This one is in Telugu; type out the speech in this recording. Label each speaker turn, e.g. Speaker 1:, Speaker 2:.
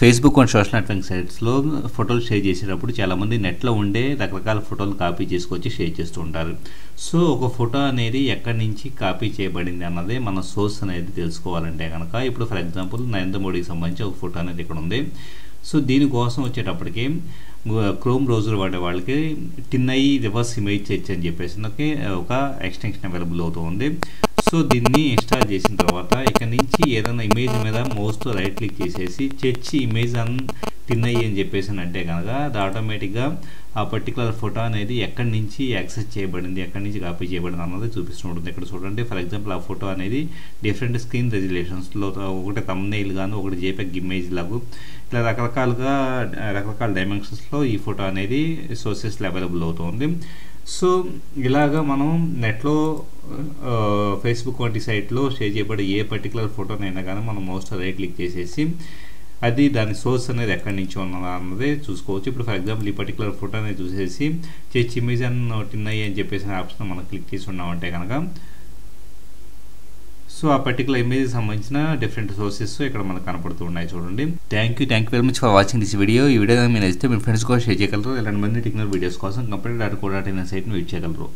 Speaker 1: ఫేస్బుక్ అండ్ సోషల్ నెట్వర్క్ సైట్స్లో ఫోటోలు షేర్ చేసేటప్పుడు చాలామంది నెట్లో ఉండే రకరకాల ఫోటోలు కాపీ చేసుకొచ్చి షేర్ చేస్తూ ఉంటారు. సో ఒక ఫోటో అనేది ఎక్కడి నుంచి కాపీ చేయబడింది అన్నదే మన సోర్స్ అనేది తెలుసుకోవాలంటే కనుక ఇప్పుడు ఫర్ ఎగ్జాంపుల్ నరేంద్ర మోడీకి సంబంధించి ఒక ఫోటో అనేది ఇక్కడ ఉంది సో దీనికోసం వచ్చేటప్పటికి క్రోమ్ బ్రౌజర్ వాడే వాళ్ళకి టిన్నై రివర్స్ ఇమేజ్ సెర్చ్ అని చెప్పేసి ఒక ఎక్స్టెన్షన్ అవైలబుల్ అవుతుంది సో దీన్ని ఇన్స్టాల్ చేసిన తర్వాత ఇక్కడ నుంచి ఏదైనా ఇమేజ్ మీద మౌస్తో రైట్ క్లిక్ చేసేసి చర్చి ఇమేజ్ అన్ టిన్నై అని చెప్పేసి అంటే కనుక అది ఆటోమేటిక్గా ఆ పర్టికులర్ ఫోటో అనేది ఎక్కడి నుంచి యాక్సెస్ చేయబడింది ఎక్కడి నుంచి కాపీ చేయబడింది అన్నది చూపిస్తుంటుంది ఇక్కడ చూడండి ఫర్ ఎగ్జాంపుల్ ఆ ఫోటో అనేది డిఫరెంట్ స్క్రీన్ రెజ్యులేషన్స్లో ఒకటి తమ్నైల్ కానీ ఒకటి జేపెక్ ఇమేజ్ లాగు ఇట్లా రకరకాలుగా రకరకాల డైమెన్షన్స్లో ఈ ఫోటో అనేది సోర్సెస్లో అవైలబుల్ అవుతుంది. సో ఇలాగా మనం నెట్లో ఫేస్బుక్ వంటి సైట్లో షేర్ చేయబడే ఏ పర్టికులర్ ఫోటోనైనా కానీ మనం మోస్ట్ రైట్ క్లిక్ చేసేసి అది దాని సోర్స్ అనేది ఎక్కడి నుంచి ఉన్నదా అన్నది చూసుకోవచ్చు. ఇప్పుడు ఫర్ ఎగ్జాంపుల్ ఈ పర్టికులర్ ఫోటో అనేది చూసేసి చర్చ్ ఇమేజ్ అని ఉన్నాయి అని చెప్పేసి ఆప్షన్ మనం క్లిక్ చేసి ఉన్నామంటే కనుక సో ఆ పర్టికులర్ ఇమేజ్ సంబంధించిన డిఫరెంట్ సోర్సెస్ ఇక్కడ మనకు కనపడుతూ ఉన్నాయి చూడండి. Thank you thank you very much for watching this video ఈ వీడియో మీరు నచ్చితే మీ ఫ్రెండ్స్ కూడా షేర్ చేయగలరు. ఇలాంటి మంది టెక్నాలజీ వీడియోస్ కోసం కంప్లీట్ డాట్ కూడా ఇన్ సైట్ని విజిట్ చేయగలరు.